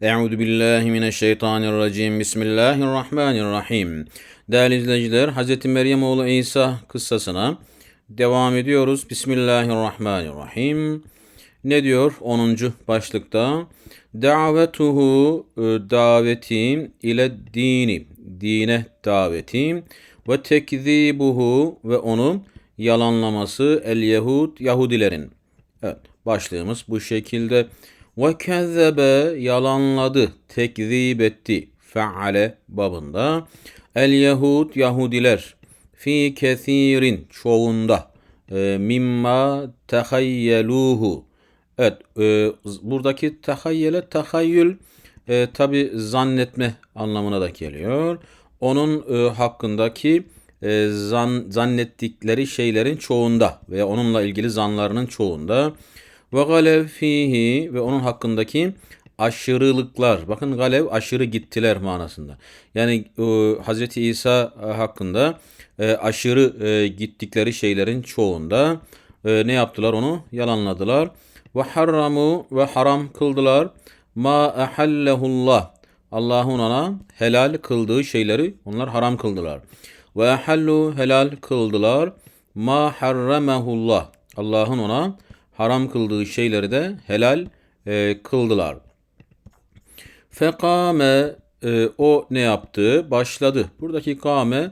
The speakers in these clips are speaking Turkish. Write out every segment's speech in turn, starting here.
Euzu billahi mineşşeytanirracim. Bismillahirrahmanirrahim. Değerli izleyiciler, Hz. Meryem oğlu İsa kıssasına devam ediyoruz. Bismillahirrahmanirrahim. Ne diyor 10. başlıkta? Davetuhu e, daveti ile dini, dine daveti ve tekzibuhu ve onu yalanlaması el Yahud Yahudilerin. Evet, başlığımız bu şekilde. Ve kezzebe yalanladı, tekzip etti. Feale babında. El Yahud Yahudiler fi kesirin çoğunda e, mimma tehayyeluhu. Evet, e, buradaki tehayyele tahayyül e, tabi zannetme anlamına da geliyor. Onun e, hakkındaki e, zan, zannettikleri şeylerin çoğunda veya onunla ilgili zanlarının çoğunda ve galev fihi ve onun hakkındaki aşırılıklar. Bakın galev aşırı gittiler manasında. Yani e, Hz. İsa hakkında e, aşırı e, gittikleri şeylerin çoğunda e, ne yaptılar onu? Yalanladılar. Ve harramu ve haram kıldılar. Ma ehallehullah. Allah'ın ona helal kıldığı şeyleri onlar haram kıldılar. Ve ehallu helal kıldılar. Ma harramehullah. Allah'ın ona haram kıldığı şeyleri de helal e, kıldılar. Fekame e, o ne yaptı? Başladı. Buradaki kame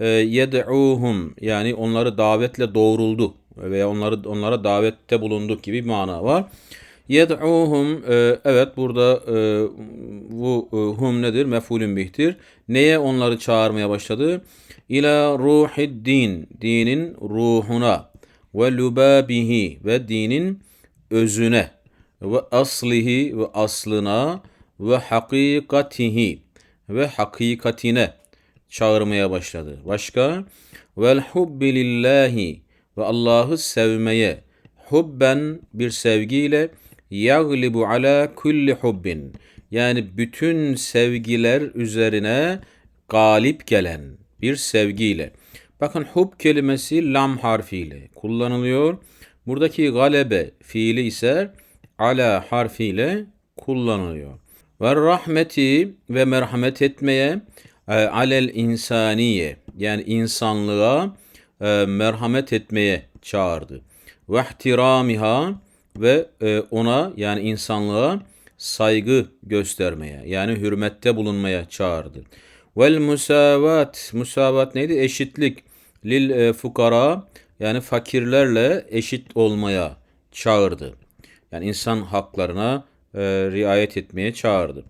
e, yed'uhum yani onları davetle doğruldu veya onları onlara davette bulunduk gibi bir mana var. Yed'uhum e, evet burada e, bu e, hum nedir? Mef'ulün bihtir. Neye onları çağırmaya başladı? İla ruhid din. Dinin ruhuna ve lubabihi ve dinin özüne ve aslihi ve aslına ve hakikatihi ve hakikatine çağırmaya başladı. Başka vel hubbi lillahi ve Allah'ı sevmeye hubben bir sevgiyle yaglibu ala kulli hubbin yani bütün sevgiler üzerine galip gelen bir sevgiyle. Bakın hub kelimesi lam harfiyle kullanılıyor. Buradaki galebe fiili ise ala harfiyle kullanılıyor. Ve rahmeti ve merhamet etmeye e, alel insaniye yani insanlığa e, merhamet etmeye çağırdı. Ve ihtiramiha ve e, ona yani insanlığa saygı göstermeye yani hürmette bulunmaya çağırdı. Vel musavat musavat neydi? Eşitlik lil e, fukara yani fakirlerle eşit olmaya çağırdı. Yani insan haklarına e, riayet etmeye çağırdı.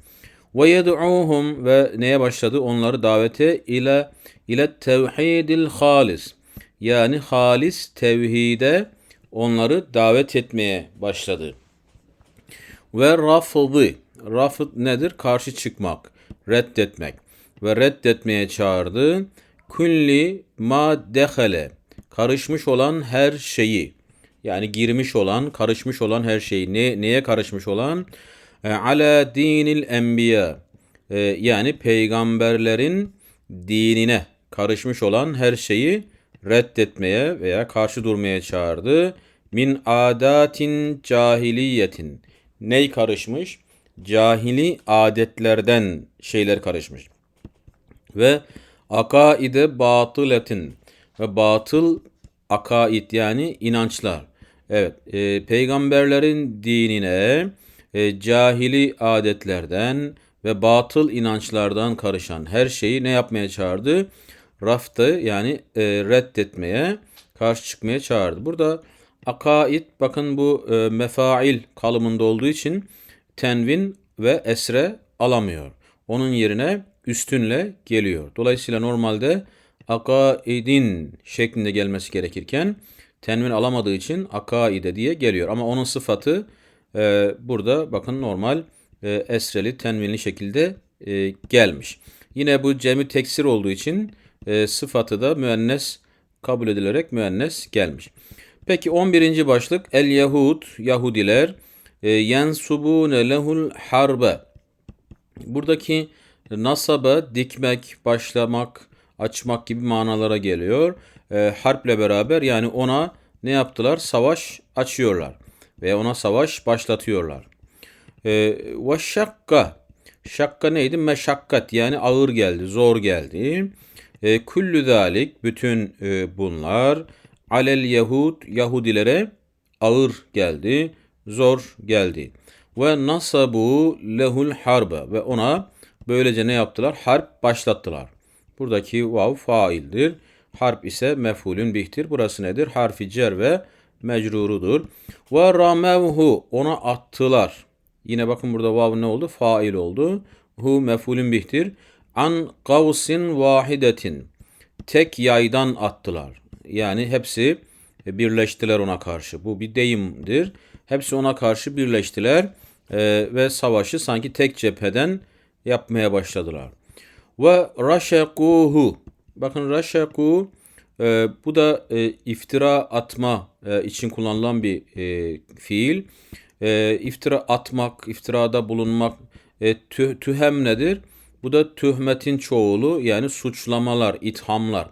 Ve yed'uhum ve neye başladı? Onları davete ile ile tevhidil halis. Yani halis tevhide onları davet etmeye başladı. Ve rafıdı. Rafıd nedir? Karşı çıkmak, reddetmek. Ve reddetmeye çağırdı. Kulli ma dehale. Karışmış olan her şeyi. Yani girmiş olan, karışmış olan her şeyi. Ne, neye karışmış olan? E, ala dinil enbiya. E, yani peygamberlerin dinine karışmış olan her şeyi reddetmeye veya karşı durmaya çağırdı. Min adatin cahiliyetin. Ney karışmış? Cahili adetlerden şeyler karışmış. Ve akaide batıletin ve batıl akaid yani inançlar. Evet, e, peygamberlerin dinine e, cahili adetlerden ve batıl inançlardan karışan her şeyi ne yapmaya çağırdı? Raftı yani e, reddetmeye, karşı çıkmaya çağırdı. Burada akaid bakın bu e, mefail kalımında olduğu için tenvin ve esre alamıyor. Onun yerine üstünle geliyor. Dolayısıyla normalde akaidin şeklinde gelmesi gerekirken tenvin alamadığı için akaide diye geliyor. Ama onun sıfatı e, burada bakın normal e, esreli tenvinli şekilde e, gelmiş. Yine bu cemi teksir olduğu için e, sıfatı da müennes kabul edilerek müennes gelmiş. Peki 11. başlık El Yahud Yahudiler e, yensubune lehul harbe. Buradaki nasaba dikmek, başlamak, açmak gibi manalara geliyor. E, harple beraber yani ona ne yaptılar? Savaş açıyorlar ve ona savaş başlatıyorlar. E, ve şakka. Şakka neydi? Meşakkat yani ağır geldi, zor geldi. E, küllü zalik bütün e, bunlar alel Yahud Yahudilere ağır geldi, zor geldi. Ve nasabu lehul harbe ve ona böylece ne yaptılar? Harp başlattılar. Buradaki vav faildir. Harp ise mef'ulün bihtir. Burası nedir? Harfi cer ve mecrurudur. Ve ramevhu ona attılar. Yine bakın burada vav ne oldu? Fail oldu. Hu mef'ulün bihtir. An kavsin vahidetin. Tek yaydan attılar. Yani hepsi birleştiler ona karşı. Bu bir deyimdir. Hepsi ona karşı birleştiler e, ve savaşı sanki tek cepheden yapmaya başladılar. Ve raşekuhu. Bakın raşeku e, bu da e, iftira atma e, için kullanılan bir e, fiil. E, iftira atmak, iftirada bulunmak. E, tüh, tühem nedir? Bu da tühmetin çoğulu yani suçlamalar, ithamlar.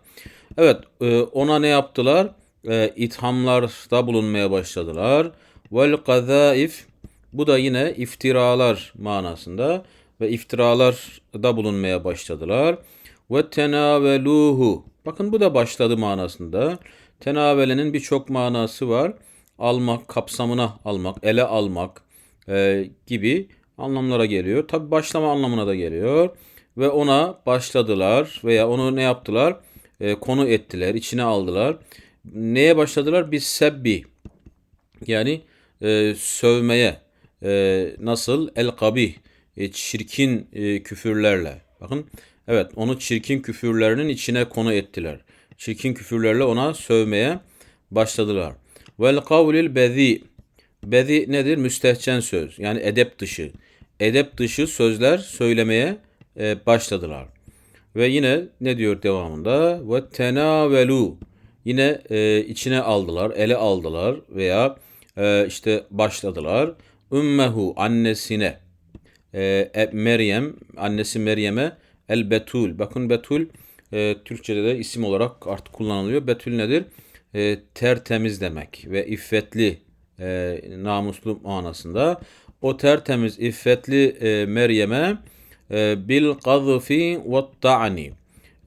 Evet e, ona ne yaptılar? E, ithamlarda bulunmaya başladılar. Vel kazaif bu da yine iftiralar manasında ve iftiralar da bulunmaya başladılar. Ve tenaveluhu. Bakın bu da başladı manasında. Tenavelenin birçok manası var. Almak, kapsamına almak, ele almak e, gibi anlamlara geliyor. Tabi başlama anlamına da geliyor. Ve ona başladılar veya onu ne yaptılar? E, konu ettiler, içine aldılar. Neye başladılar? Bir sebbi. Yani e, sövmeye. E, nasıl? El kabih. E, çirkin e, küfürlerle. Bakın evet onu çirkin küfürlerinin içine konu ettiler. Çirkin küfürlerle ona sövmeye başladılar. Vel kavlil bezi. Bezi nedir? Müstehcen söz. Yani edep dışı. Edep dışı sözler söylemeye e, başladılar. Ve yine ne diyor devamında? Ve tenavelu. Yine e, içine aldılar, ele aldılar veya e, işte başladılar. Ümmehu annesine. E, e, Meryem, annesi Meryem'e el betul. Bakın betul e, Türkçe'de de isim olarak artık kullanılıyor. Betul nedir? E, tertemiz demek ve iffetli, e, namuslu manasında. O tertemiz, iffetli e, Meryem'e e, bil gazfi ve ta'ni.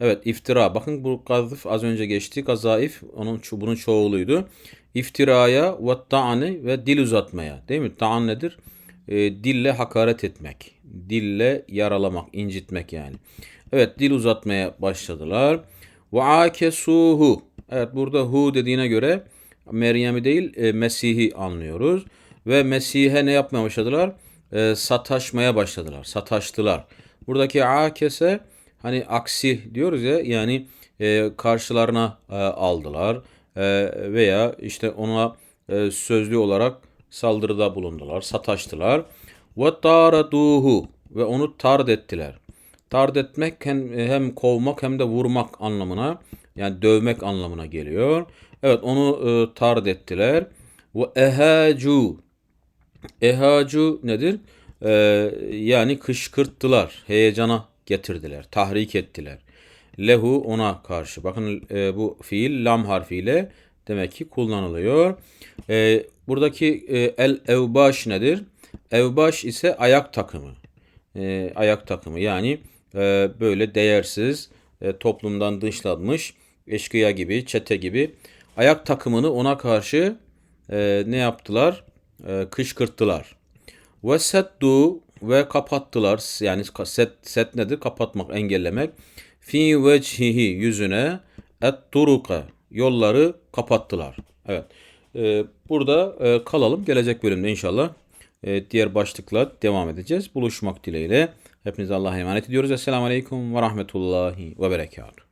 Evet iftira. Bakın bu gazf az önce geçti. Gazaif onun bunun çoğuluydu. İftiraya ve ta'ni ve dil uzatmaya. Değil mi? Ta'an nedir? E, dille hakaret etmek. Dille yaralamak, incitmek yani. Evet dil uzatmaya başladılar. Ve akesuhu. Evet burada hu dediğine göre Meryem'i değil e, Mesih'i anlıyoruz. Ve Mesih'e ne yapmaya başladılar? E, sataşmaya başladılar. Sataştılar. Buradaki akese hani aksi diyoruz ya yani e, karşılarına e, aldılar e, veya işte ona e, sözlü olarak saldırıda bulundular, sataştılar. Ve taraduhu ve onu tard ettiler. Tard etmek hem, hem kovmak hem de vurmak anlamına yani dövmek anlamına geliyor. Evet onu e, tard ettiler. Ve ehacu ehacu nedir? Ee, yani kışkırttılar, heyecana getirdiler, tahrik ettiler. Lehu ona karşı. Bakın e, bu fiil lam harfiyle demek ki kullanılıyor. E, buradaki e, el evbaş nedir? Evbaş ise ayak takımı. E, ayak takımı yani e, böyle değersiz, e, toplumdan dışlanmış, eşkıya gibi, çete gibi ayak takımını ona karşı e, ne yaptılar? E, kışkırttılar. Ve seddu ve kapattılar. Yani set, set nedir? Kapatmak, engellemek. Fi vecihi yüzüne et turuka yolları kapattılar. Evet. Ee, burada e, kalalım. Gelecek bölümde inşallah e, diğer başlıkla devam edeceğiz. Buluşmak dileğiyle. Hepinize Allah'a emanet ediyoruz. Esselamu Aleyküm ve Rahmetullahi ve Berekatuhu.